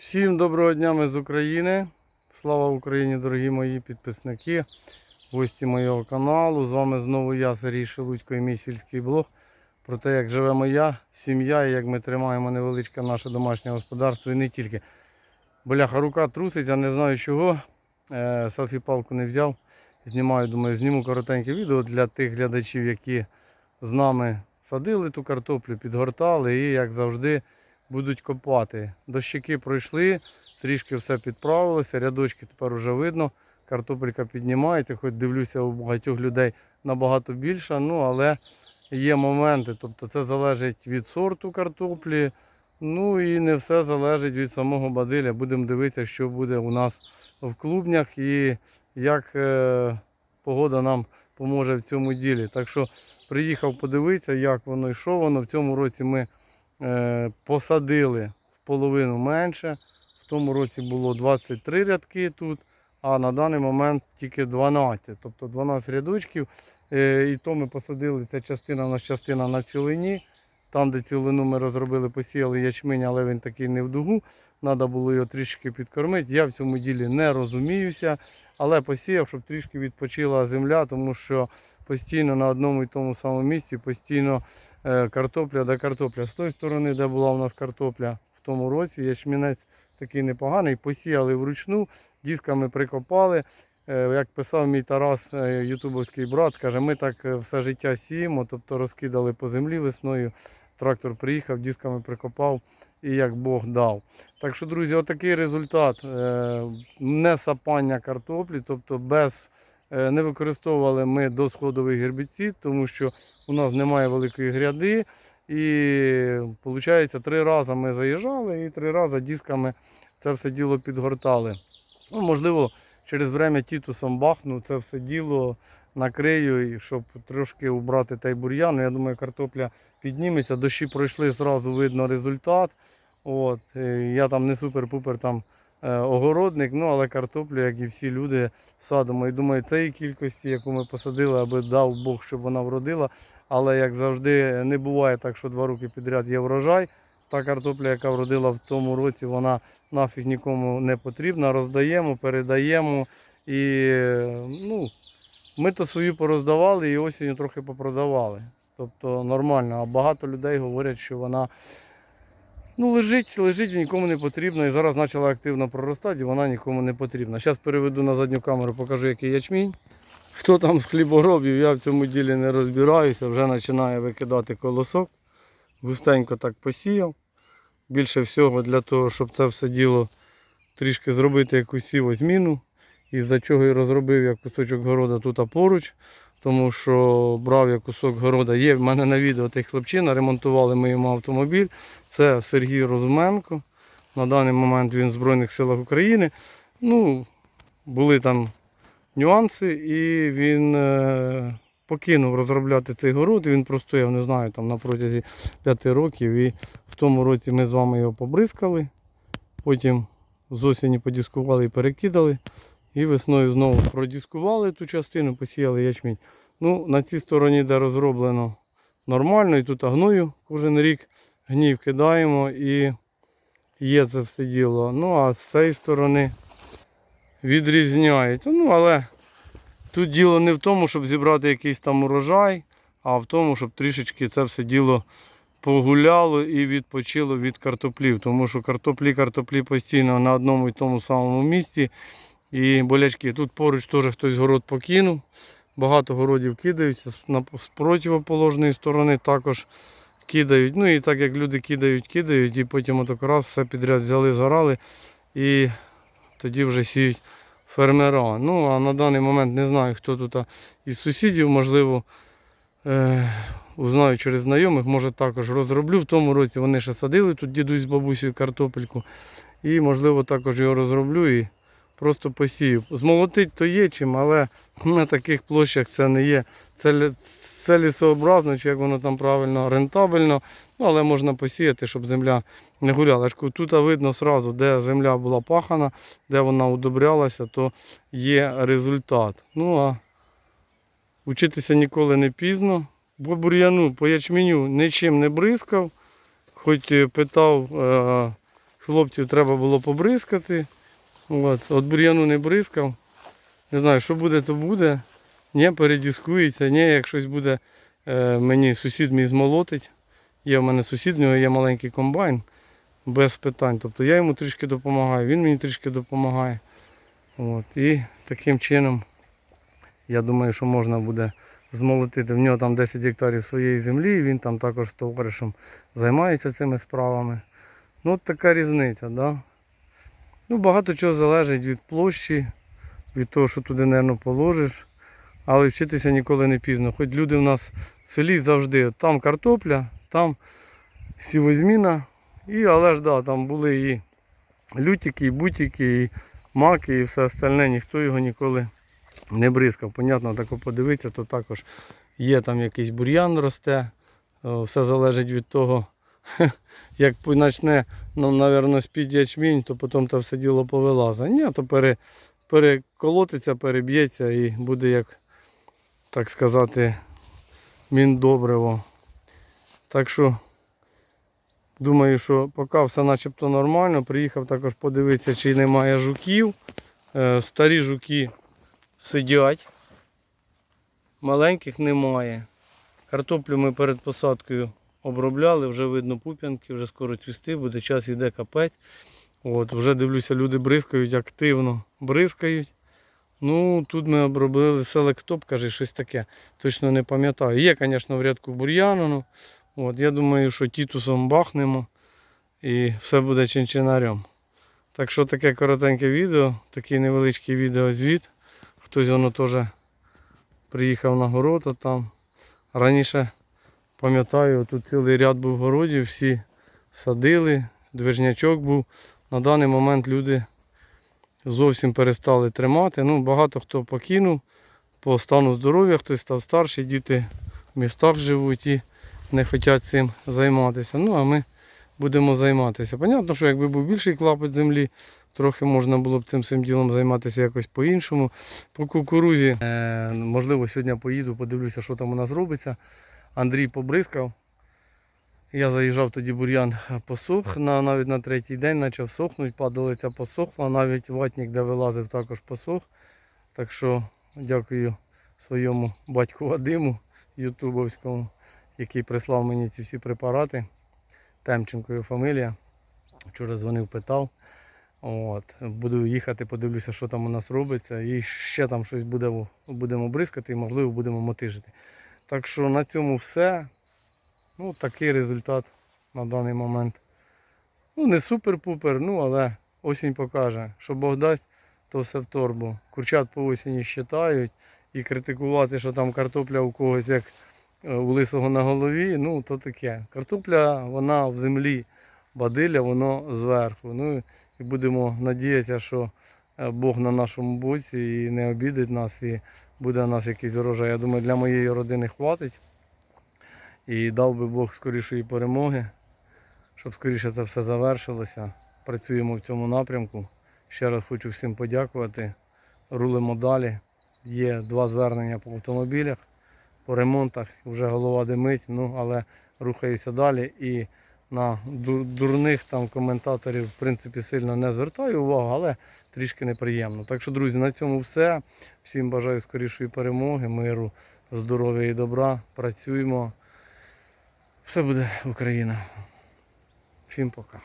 Всім доброго дня ми з України. Слава Україні, дорогі мої підписники, гості моєго каналу. З вами знову я, Сергій Шелудько і мій сільський блог. Про те, як живе моя сім'я і як ми тримаємо невеличке наше домашнє господарство і не тільки. Бляха, рука труситься, не знаю чого. Е, селфі-палку не взяв. Знімаю, думаю, зніму коротеньке відео для тих глядачів, які з нами садили ту картоплю, підгортали і, як завжди, будуть копати. Дощики пройшли, трішки все підправилося, рядочки тепер вже видно. Картопелька піднімається, хоч дивлюся, у багатьох людей набагато більша, ну але є моменти. Тобто це залежить від сорту картоплі. Ну і не все залежить від самого бадиля. Будемо дивитися, що буде у нас в клубнях і як е, погода нам поможе в цьому ділі. Так що приїхав подивитися, як воно і що воно. В цьому році ми посадили в половину менше. В тому році було 23 рядки тут, а на даний момент тільки 12. Тобто 12 рядочків. Е, і то ми посадили, ця частина у частина на цілині. Там, де цілину ми розробили, посіяли ячмінь, але він такий не в дугу. Треба було його трішки підкормити. Я в цьому ділі не розуміюся, але посіяв, щоб трішки відпочила земля, тому що постійно на одному і тому самому місці, постійно е, картопля да картопля. З тої сторони, де була у нас картопля в тому році, ячмінець такий непоганий, посіяли вручну, дисками прикопали. Е, Як писав мій Тарас, е, ютубовський брат, каже, ми так е, все життя сіємо, тобто розкидали по землі весною. Трактор приїхав, дисками прикопав і як Бог дав. Так що, друзі, отакий результат. Е, Не сапання картоплі, тобто без, е, не використовували ми досходовий гербіцид, тому що у нас немає великої гряди. І виходить, три рази ми заїжджали і три рази дисками це все діло підгортали. Ну, можливо, через время тітусом бахну це все діло накрию, щоб трошки убрати той бур'ян. Ну, Я думаю, картопля підніметься. Дощі пройшли, зразу видно результат. От, е, я там не супер-пупер там е, огородник, ну але картоплю, як і всі люди, садимо. І думаю, цієї кількості, яку ми посадили, аби дав Бог, щоб вона вродила. Але як завжди, не буває так, що два роки підряд є врожай. Та картопля, яка вродила в тому році, вона нафіг нікому не потрібна. Роздаємо, передаємо. І ну, ми то свою пороздавали і осінню трохи попродавали. Тобто нормально. А багато людей говорять, що вона ну, лежить, лежить нікому не потрібна. І зараз почала активно проростати, і вона нікому не потрібна. Зараз переведу на задню камеру, покажу, який ячмінь. Хто там з хліборобів, я в цьому ділі не розбираюся, вже починає викидати колосок. Густенько так посіяв. Більше всього для того, щоб це все діло трішки зробити якусь сівозміну. Із-за чого і розробив я кусочок города тут поруч, тому що брав я кусок города. Є в мене на відео той хлопчина, ремонтували ми йому автомобіль. Це Сергій Розуменко. На даний момент він в Збройних силах України. Ну, були там нюанси, і він е, покинув розробляти цей город. Він простояв, не знаю, там на протязі 5 років. І в тому році ми з вами його побризкали. Потім з осені подіскували і перекидали. І весною знову продіскували ту частину, посіяли ячмінь. Ну, на цій стороні, де розроблено нормально, і тут гною кожен рік гній кидаємо і є це все діло. Ну а з цієї сторони відрізняється. Ну, але тут діло не в тому, щоб зібрати якийсь там урожай, а в тому, щоб трішечки це все діло погуляло і відпочило від картоплів. Тому що картоплі, картоплі постійно на одному і тому самому місці. І болячки. Тут поруч теж хтось город покинув. Багато городів кидаються. З противоположної сторони також кидають. Ну і так як люди кидають, кидають, і потім отак раз все підряд взяли, зарали і тоді вже сіють фермера. Ну а на даний момент не знаю, хто тут із сусідів, можливо, е, узнаю через знайомих, може також розроблю. В тому році вони ще садили тут дідусь з бабусею картопельку. І можливо також його розроблю і просто посію. Змолотить то є чим, але на таких площах це не є. Це, це лісообразно, чи як воно там правильно, рентабельно. Ну, але можна посіяти, щоб земля не гуляла. Тут видно сразу, де земля була пахана, де вона удобрялася, то є результат. Ну а вчитися ніколи не пізно. По бур'яну, по ячменю нічим не бризкав, хоч питав е, хлопців треба було побризкати. От, от бур'яну не бризкав. Не знаю, що буде, то буде. Ні, передіскується, ні, як щось буде, е, мені сусід мій змолотить. Є в мене сусід, в нього є маленький комбайн, без питань. Тобто я йому трішки допомагаю, він мені трішки допомагає. От, і таким чином, я думаю, що можна буде змолотити. В нього там 10 гектарів своєї землі, він там також з товаришем займається цими справами. Ну, от така різниця, да? Ну, багато чого залежить від площі, від того, що туди, мабуть, положиш. Але вчитися ніколи не пізно. Хоч люди в нас в селі завжди, там картопля, там сівозміна. І, але ж да, там були і лютики, і бутики, і маки, і все остальне, ніхто його ніколи не бризкав. Понятно, тако подивитися, то також є там якийсь бур'ян росте. Все залежить від того, як почне, ну, напевно, з-під ячмінь, то потім це все діло повилазить. Ні, то пере, переколотиться, переб'ється і буде як, так сказати, міндобриво. Так що, думаю, що поки все начебто нормально. Приїхав також подивитися, чи немає жуків. Е, Старі жуки сидять. Маленьких немає. Картоплю ми перед посадкою обробляли, вже видно пуп'янки, вже скоро цвісти, буде час йде капець. От, вже дивлюся, люди бризкають, активно бризкають. Ну, тут ми обробили селектоп, каже, щось таке. Точно не пам'ятаю. Є, звісно, в рядку бур'яну. От, я думаю, що тітусом бахнемо і все буде чинчинарем. Так що таке коротеньке відео, такий невеличкий відеозвіт. Хтось воно теж приїхав на город, а там. Раніше, пам'ятаю, тут цілий ряд був городів, всі садили, движнячок був. На даний момент люди зовсім перестали тримати. Ну, багато хто покинув по стану здоров'я, хтось став старший, діти в містах живуть і не хочуть цим займатися. Ну, а ми будемо займатися. Понятно, що якби був більший клапоть землі, трохи можна було б цим всім ділом займатися якось по-іншому. По кукурузі, е, можливо, сьогодні поїду, подивлюся, що там у нас робиться. Андрій побризкав. Я заїжджав тоді бур'ян посух, на, навіть на третій день почав сохнути, падалиця посохла, навіть ватник, де вилазив, також посох. Так що дякую своєму батьку Вадиму Ютубовському, який прислав мені ці всі препарати. Темченко його фамілія. Вчора дзвонив, питав. От. Буду їхати, подивлюся, що там у нас робиться. І ще там щось буде, будемо бризкати і можливо будемо мотижити. Так що на цьому все. Ну, такий результат на даний момент. Ну, не супер-пупер, ну але осінь покаже. Що Бог дасть, то все в торбу. Курчат по осені щитають і критикувати, що там картопля у когось як е, у лисого на голові, ну то таке. Картопля, вона в землі, бадилля, воно зверху. Ну і будемо надіятися, що е, Бог на нашому боці і не обідить нас, і буде у нас якийсь урожай. Я думаю, для моєї родини хватить. І дав би Бог скорішої перемоги, щоб скоріше це все завершилося. Працюємо в цьому напрямку. Ще раз хочу всім подякувати. Рулимо далі. Є два звернення по автомобілях, по ремонтах. Вже голова димить, ну але рухаюся далі. І на дурних там коментаторів в принципі сильно не звертаю увагу, але трішки неприємно. Так що, друзі, на цьому все. Всім бажаю скорішої перемоги, миру, здоров'я і добра. Працюємо. Все буде Україна. Всім пока.